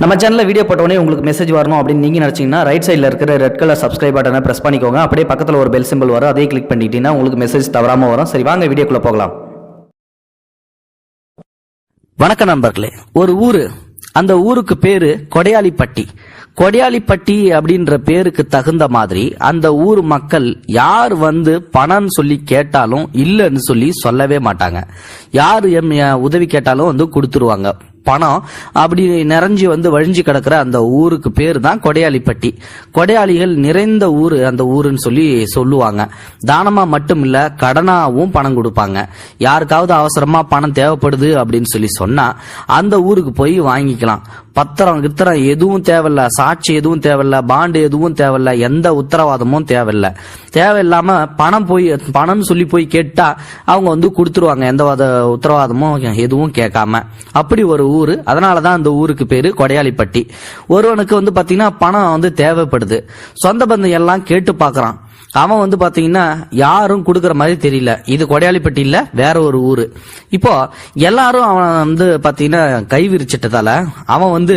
நம்ம சேனலில் வீடியோ போட்டோடனே உங்களுக்கு மெசேஜ் வரணும் அப்படின்னு நீங்கள் நினச்சிங்கன்னா ரைட் சைடில் இருக்கிற ரெட் கலர் சப்ஸ்கிரைப் பட்டனை ப்ரெஸ் பண்ணிக்கோங்க. அப்படியே பக்கத்தில் ஒரு பெல் சிம்பிள் வரும். அதே கிளிக் பண்ணிட்டீங்கன்னா உங்களுக்கு மெசேஜ் தவறாமல் வரும். சரி வாங்க வீடியோக்குள்ளே போகலாம். வணக்கம் நண்பர்களே. ஒரு ஊரு அந்த ஊருக்கு பேரு கொடையாளிப்பட்டி கொடையாளிப்பட்டி அப்படின்ற பேருக்கு தகுந்த மாதிரி அந்த ஊர் மக்கள் யார் வந்து பணம்னு சொல்லி கேட்டாலும் இல்லைன்னு சொல்லி சொல்லவே மாட்டாங்க. யார் எம் உதவி கேட்டாலும் வந்து கொடுத்துருவாங்க. பணம் அப்படி நிறைஞ்சு வந்து வழிஞ்சு கிடக்கிற அந்த ஊருக்கு பேர் தான் கொடையாளிப்பட்டி கொடையாளிகள் நிறைந்த ஊர் அந்த ஊருன்னு சொல்லி சொல்லுவாங்க. தானமா மட்டும் இல்ல கடனாவும் பணம் கொடுப்பாங்க. யாருக்காவது அவசரமா பணம் தேவைப்படுது அப்படின்னு சொல்லி சொன்னா அந்த ஊருக்கு போய் வாங்கிக்கலாம். பத்திரம் கித்திரம் எதுவும் தேவையில்ல சாட்சி எதுவும் தேவையில்ல பாண்டு எதுவும் தேவையில்ல எந்த உத்தரவாதமும் தேவையில்ல. தேவையில்லாம பணம் போய் பணம்னு சொல்லி போய் கேட்டா அவங்க வந்து கொடுத்துருவாங்க. எந்த உத்தரவாதமும் எதுவும் கேட்காம. அப்படி ஒரு ஊர். அதனால தான் அந்த ஊருக்கு பேரு கொடையாளிப்பட்டி. ஒருவனுக்கு வந்து பாத்தீங்கன்னா பணம் வந்து தேவைப்படுது. சொந்த பந்தம் எல்லாம் கேட்டு பாக்குறான். அவன் வந்து பாத்தீங்கன்னா யாரும் கொடுக்கற மாதிரி தெரியல. இது கொடையாளிப்பட்டி இல்ல வேற ஒரு ஊரு. இப்போ எல்லாரும் அவன் வந்து பாத்தீங்கன்னா கை விரிச்சிட்டதால அவன் வந்து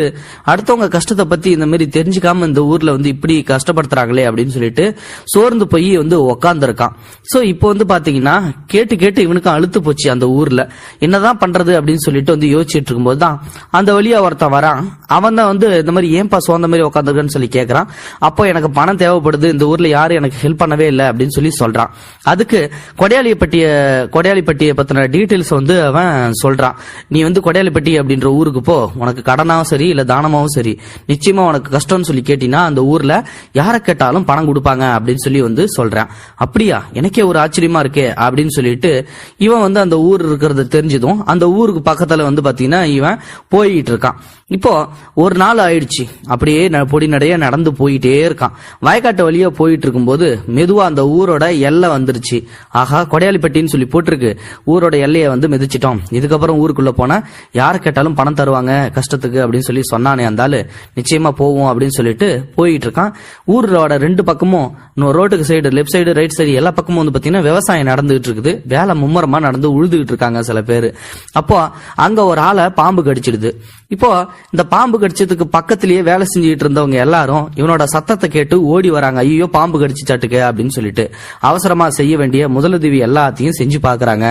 அடுத்தவங்க கஷ்டத்தை பத்தி இந்த மாதிரி தெரிஞ்சுக்காம இந்த ஊர்ல வந்து இப்படி கஷ்டப்படுத்துறாங்களே அப்படின்னு சொல்லிட்டு சோர்ந்து போய் வந்து உக்காந்துருக்கான். சோ இப்போ வந்து பாத்தீங்கன்னா கேட்டு கேட்டு இவனுக்கு அழுத்து போச்சு அந்த ஊர்ல. என்னதான் பண்றது அப்படின்னு சொல்லிட்டு வந்து யோசிச்சுட்டு இருக்கும்போது தான் அந்த வழியா ஒருத்தன் வரான். அவன் தான் வந்து இந்த மாதிரி ஏன்பா சோர்ந்த மாதிரி உட்காந்துருக்கன்னு சொல்லி கேக்குறான். அப்போ எனக்கு பணம் தேவைப்படுது இந்த ஊர்ல யாரும் எனக்கு ஹெல்ப் பண்ணவே இல்லை அப்படின்னு சொல்லி சொல்றான். அதுக்கு கொடையாளிப்பட்டிய கொடையாளிப்பட்டியை பத்தின டீட்டெயில்ஸ் வந்து அவன் சொல்றான். நீ வந்து கொடையாளிப்பட்டி அப்படின்ற ஊருக்கு போ. உனக்கு கடனாவும் சரி இல்ல தானமாவும் சரி. நிச்சயமா உனக்கு கஷ்டம்னு சொல்லி கேட்டீங்கன்னா அந்த ஊர்ல யாரை கேட்டாலும் பணம் கொடுப்பாங்க அப்படின்னு சொல்லி வந்து சொல்றான். அப்படியா? எனக்கே ஒரு ஆச்சரியமா இருக்கே அப்படின்னு சொல்லிட்டு இவன் வந்து அந்த ஊர் இருக்கிறத தெரிஞ்சதும் அந்த ஊருக்கு பக்கத்துல வந்து பாத்தீங்கன்னா இவன் போயிட்டு இருக்கான். இப்போ ஒரு நாள் ஆயிடுச்சு. அப்படியே ந- பொடி நடைய நடந்து போயிட்டே இருக்கான். வயக்காட்டு வழியா போயிட்டு இருக்கும்போது மெதுவா அந்த ஊரோட எல்லை வந்துருச்சு. ஆஹா கொடையாளிப்பட்டின்னு சொல்லி போட்டிருக்கு. ஊரோட எல்லையை வந்து மிதிச்சிட்டோம். இதுக்கப்புறம் ஊருக்குள்ள போனா யாரை கேட்டாலும் பணம் தருவாங்க கஷ்டத்துக்கு அப்படின்னு சொல்லி சொன்னானே அந்த ஆளு. நிச்சயமா போவோம் அப்படின்னு சொல்லிட்டு போயிட்டு இருக்கான். ஊரோட ரெண்டு பக்கமும் இன்னும் ரோட்டுக்கு side left side right side எல்லா பக்கமும் வந்து பாத்தீங்கன்னா விவசாயம் நடந்துகிட்டு இருக்குது. வேலை மும்முரமா நடந்து உழுதுகிட்டு இருக்காங்க சில பேர். அப்போ அங்க ஒரு ஆளை பாம்பு கடிச்சிடுது. இப்போ இந்த பாம்பு கடிச்சதுக்கு பக்கத்திலேயே வேலை செஞ்சுட்டு இருந்தவங்க எல்லாரும் இவனோட சத்தத்தை கேட்டு ஓடி வராங்க. ஐயோ பாம்பு கடிச்சிச்சாட்டுக்கு அப்படின்னு சொல்லிட்டு அவசரமா செய்ய வேண்டிய முதலுதவி எல்லாத்தையும் செஞ்சு பாக்குறாங்க.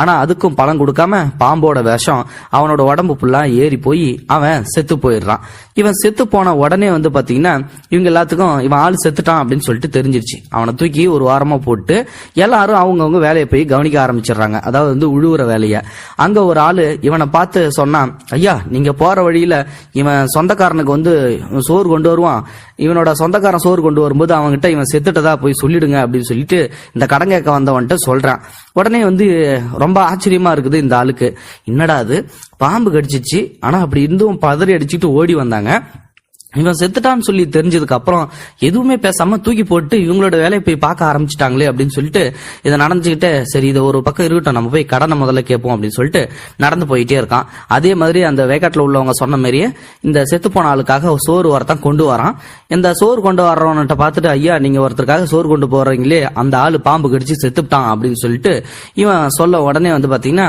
ஆனா அதுக்கும் பலன் கொடுக்காம பாம்போட விஷம் அவனோட உடம்பு ஃபுல்லா ஏறி போய் அவன் செத்து போயிடுறான். இவன் செத்து போன உடனே வந்து பாத்தீங்கன்னா இவங்க எல்லாத்துக்கும் இவன் ஆள் செத்துட்டான் அப்படின்னு சொல்லிட்டு தெரிஞ்சிருச்சு. அவனை தூக்கி ஒரு வாரமா போட்டு எல்லாரும் அவங்கவுங்க வேலையை போய் கவனிக்க ஆரம்பிச்சிடுறாங்க. அதாவது வந்து உழுவுற வேலையை. அங்க ஒரு ஆளு இவனை பார்த்து சொன்னான் ஐயா நீங்க போற வழியில இவன் சொந்தக்காரனுக்கு வந்து சோறு கொண்டு வருவான். இவனோட சொந்தக்காரன் சோறு கொண்டு வரும்போது அவன்கிட்ட இவன் செத்துட்டதா போய் சொல்லிடுங்க அப்படின்னு சொல்லிட்டு இந்த கடன் கேட்க வந்தவன்ட்ட சொல்றான். உடனே வந்து ரொம்ப ஆச்சரியமா இருக்குது இந்த ஆளுக்கு. என்னடா அது? பாம்பு கடிச்சிச்சு. ஆனா அப்படி இருந்தும் பதறி அடிச்சுட்டு ஓடி வந்தாங்க. இவன் செத்துட்டான்னு சொல்லி தெரிஞ்சதுக்கு அப்புறம் எதுவுமே பேசாம தூக்கி போட்டு இவங்களோட வேலையை போய் பார்க்க ஆரம்பிச்சிட்டாங்களே அப்படின்னு சொல்லிட்டு இதை நடந்துகிட்டு சரி இதை ஒரு பக்கம் இருக்கட்டும் நம்ம போய் கடனை முதல்ல கேட்போம் அப்படின்னு சொல்லிட்டு நடந்து போயிட்டே இருக்கான். அதே மாதிரி அந்த வேகாட்டில் உள்ளவங்க சொன்ன மாதிரியே இந்த செத்து போன ஆளுக்காக சோறு வரத்தான் கொண்டு வரான். இந்த சோறு கொண்டு வர்றவன்கிட்ட பார்த்துட்டு ஐயா நீங்க ஒருத்தருக்காக சோறு கொண்டு போறீங்களே அந்த ஆள் பாம்பு கடிச்சு செத்துட்டான் அப்படின்னு சொல்லிட்டு இவன் சொல்ல உடனே வந்து பாத்தீங்கன்னா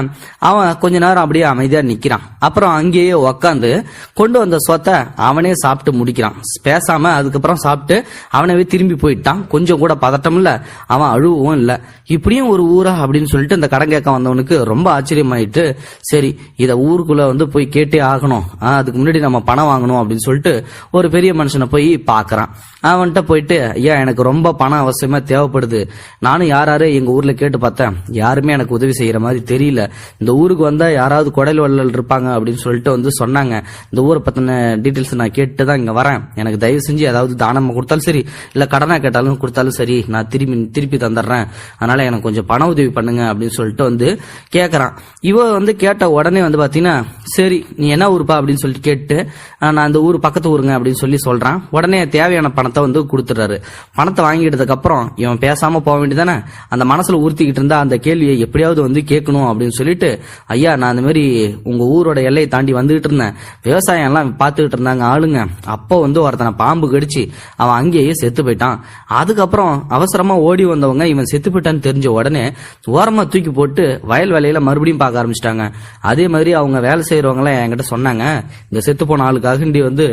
அவன் கொஞ்ச நேரம் அப்படியே அமைதியா நிக்கிறான். அப்புறம் அங்கேயே உக்காந்து கொண்டு வந்த சொத்தை அவனே சாப்பிட்டு முடிக்கிறான். பேசாம அதுக்கப்புறம் சாப்பிட்டு அவனவே திரும்பி போயிட்டான். கொஞ்சம் கூட பதட்டம் இல்ல. அவன் அழுவும் இல்ல. இப்படியும் ஒரு ஊரா அப்படின்னு சொல்லிட்டு இந்த கடன் கேட்க வந்தவனுக்கு ரொம்ப ஆச்சரியமாயிட்டு சரி இத ஊருக்குள்ள வந்து போய் கேட்டே ஆகணும். அதுக்கு முன்னாடி நம்ம பணம் வாங்கணும் அப்படின்னு சொல்லிட்டு ஒரு பெரிய மனுஷனை போய் பாக்குறான் அவன்கிட்ட போயிட்டு ஐயா எனக்கு ரொம்ப பணம் அவசியமா தேவைப்படுது. நானும் யாராரு எங்க ஊர்ல கேட்டு பார்த்தேன். யாருமே எனக்கு உதவி செய்யற மாதிரி தெரியல. இந்த ஊருக்கு வந்தா யாராவது குடல் வள்ளல் இருப்பாங்க அப்படின்னு சொல்லிட்டு வந்து சொன்னாங்க. இந்த ஊரை பத்தின டீட்டெயில்ஸ் நான் கேட்டு தான் இங்க வரேன். எனக்கு தயவு செஞ்சு ஏதாவது தானம் கொடுத்தாலும் சரி இல்ல கடனா கேட்டாலும் கொடுத்தாலும் சரி நான் திரும்பி திருப்பி தந்துடுறேன். அதனால எனக்கு கொஞ்சம் பண உதவி பண்ணுங்க அப்படின்னு சொல்லிட்டு வந்து கேக்குறான். இவ வந்து கேட்ட உடனே வந்து பாத்தீங்கன்னா சரி நீ என்ன ஊருப்பா? அப்படின்னு சொல்லிட்டு கேட்டு நான் அந்த ஊர் பக்கத்து ஊருங்க அப்படின்னு சொல்லி சொல்றான். உடனே தேவையான பணத்தை பணத்தை வந்து கொடுத்துட்றாரு. பணத்தை வாங்கிட்டதுக்கு அப்புறம் இவன் பேசாம போக வேண்டியதானே அந்த மனசுல ஊர்த்திக்கிட்டு இருந்தா அந்த கேள்வியை எப்படியாவது வந்து கேட்கணும் அப்படின்னு சொல்லிட்டு ஐயா நான் அந்த மாதிரி உங்க ஊரோட எல்லையை தாண்டி வந்துகிட்டு இருந்தேன். விவசாயம் எல்லாம் பார்த்துக்கிட்டு இருந்தாங்க ஆளுங்க. அப்போ வந்து ஒருத்தனை பாம்பு கடிச்சு அவன் அங்கேயே செத்து போயிட்டான். அதுக்கப்புறம் அவசரமா ஓடி வந்தவங்க இவன் செத்து போயிட்டான்னு தெரிஞ்ச உடனே ஓரமா தூக்கி போட்டு வயல் வேலையில மறுபடியும் பார்க்க ஆரம்பிச்சிட்டாங்க. அதே மாதிரி அவங்க வேலை செய்யறவங்க எல்லாம் என்கிட்ட சொன்னாங்க இந்த செத்து போன ஆளுக்காக வந்து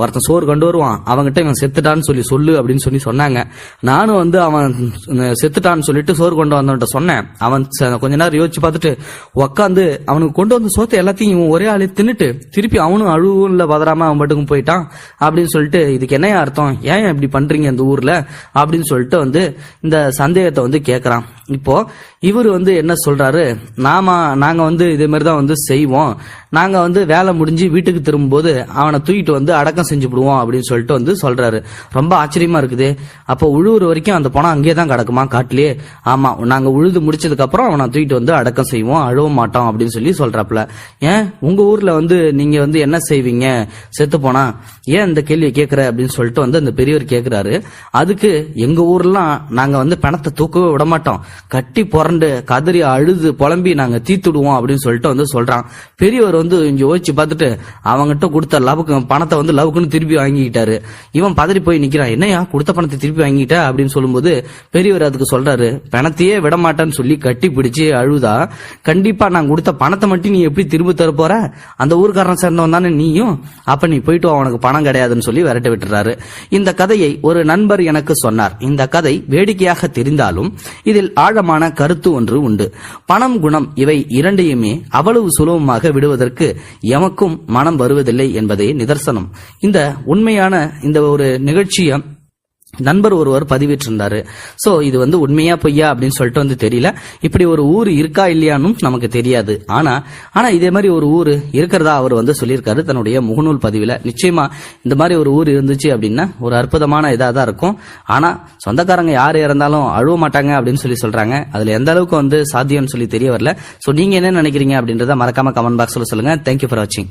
ஒருத்தன் சோறு கொண்டு வருவான். அவன்கிட்ட இவன் செத்துட்டான்னு சொல்லி சொல்லு அப்படின்னு சொல்லி சொன்னாங்க. நானும் வந்து அவன் செத்துட்டான்னு சொல்லிட்டு சோறு கொண்டு வந்தவன்ட்ட சொன்னேன். அவன் ச- கொஞ்ச நேரம் யோசிச்சு பார்த்துட்டு உக்காந்து அவனுக்கு கொண்டு வந்து சோத்தை எல்லாத்தையும் இவன் ஒரே ஆளே தின்னுட்டு திருப்பி அவனும் அழுவும் இல்லை பதறாம அவன் பாட்டுக்கும் போயிட்டான். அப்படின்னு சொல்லிட்டு இதுக்கு என்ன அர்த்தம்? ஏன் இப்படி பண்றீங்க இந்த ஊர்ல? அப்படின்னு சொல்லிட்டு வந்து இந்த சந்தேகத்தை வந்து கேட்கறான் இப்போ இவர் வந்து என்ன சொல்றாரு? நாம நாங்க வந்து இதே மாதிரி தான் வந்து செய்வோம். நாங்க வந்து வேலை முடிஞ்சு வீட்டுக்கு திரும்பும்போது அவனை தூக்கிட்டு வந்து அடக்கம் செஞ்சு விடுவோம் அப்படின்னு சொல்லிட்டு வந்து சொல்றாரு. ரொம்ப ஆச்சரியமா இருக்குது. அப்போ உழுவுற வரைக்கும் அந்த பணம் அங்கேயே தான் கிடக்குமா காட்டிலே? ஆமா நாங்க உழுது முடிச்சதுக்கு அப்புறம் அவனை தூக்கிட்டு வந்து அடக்கம் செய்வோம் அழுவ மாட்டோம் அப்படின்னு சொல்லி சொல்றாப்ல ஏன்? உங்க ஊர்ல வந்து நீங்க வந்து என்ன செய்வீங்க? செத்து போனா? ஏன் இந்த கேள்வியை கேட்கிற அப்படின்னு சொல்லிட்டு வந்து அந்த பெரியவர் கேட்கிறாரு அதுக்கு எங்க ஊர்லாம் நாங்க வந்து பணத்தை தூக்கவே விட மாட்டோம். கட்டி புரண்டு கதறி அழுது புலம்பி நாங்க தீத்துடுவோம் அப்படின்னு சொல்லிட்டு வந்து சொல்றான். பெரியவர் வந்து இங்க யோசிச்சு பார்த்துட்டு அவங்ககிட்ட கொடுத்த லவுக்கு பணத்தை வந்து லவுக்குன்னு திருப்பி வாங்கிக்கிட்டாரு. இவன் பதறி போய் நிக்கிறான். என்னையா கொடுத்த பணத்தை திருப்பி வாங்கிட்ட? அப்படின்னு சொல்லும்போது பெரியவர் அதுக்கு சொல்றாரு பணத்தையே விட மாட்டேன்னு சொல்லி கட்டி பிடிச்சு அழுதா. கண்டிப்பா நான் கொடுத்த பணத்தை மட்டும் நீ எப்படி திரும்ப தர போற? அந்த ஊர்க்காரன் சேர்ந்தவன் தானே நீயும். அப்ப நீ போயிட்டு அவனுக்கு பணம் கிடையாதுன்னு சொல்லி விரட்ட விட்டுறாரு. இந்த கதையை ஒரு நண்பர் எனக்கு சொன்னார். இந்த கதை வேடிக்கையாக தெரிந்தாலும் இதில் ஆழமான கருத்து ஒன்று உண்டு. பணம் குணம் இவை இரண்டையுமே அவ்வளவு சுலபமாக விடுவதற்கு எமக்கும் மனம் வருவதில்லை என்பதே நிதர்சனம். இந்த உண்மையான இந்த ஒரு நிகழ்ச்சியை நண்பர் ஒருவர் பதிவிட்டிருந்தாரு சோ இது வந்து உண்மையா பொய்யா அப்படின்னு சொல்லிட்டு வந்து தெரியல. இப்படி ஒரு ஊர் இருக்கா இல்லையானும் நமக்கு தெரியாது. ஆனா ஆனா இதே மாதிரி ஒரு ஊர் இருக்கிறதா அவர் வந்து சொல்லியிருக்காரு தன்னுடைய முகநூல் பதிவில். நிச்சயமா இந்த மாதிரி ஒரு ஊர் இருந்துச்சு அப்படின்னா ஒரு அற்புதமான இதாக தான் இருக்கும். ஆனா சொந்தக்காரங்க யார் இறந்தாலும் அழுவ மாட்டாங்க அப்படின்னு சொல்லி சொல்றாங்க. அதுல எந்த அளவுக்கு வந்து சாத்தியம்னு சொல்லி தெரிய வரல. சோ நீங்க என்ன நினைக்கிறீங்க அப்படின்றத மறக்காம கமெண்ட் பாக்ஸ்ல சொல்லுங்க. தேங்க்யூ ஃபார் வாட்சிங்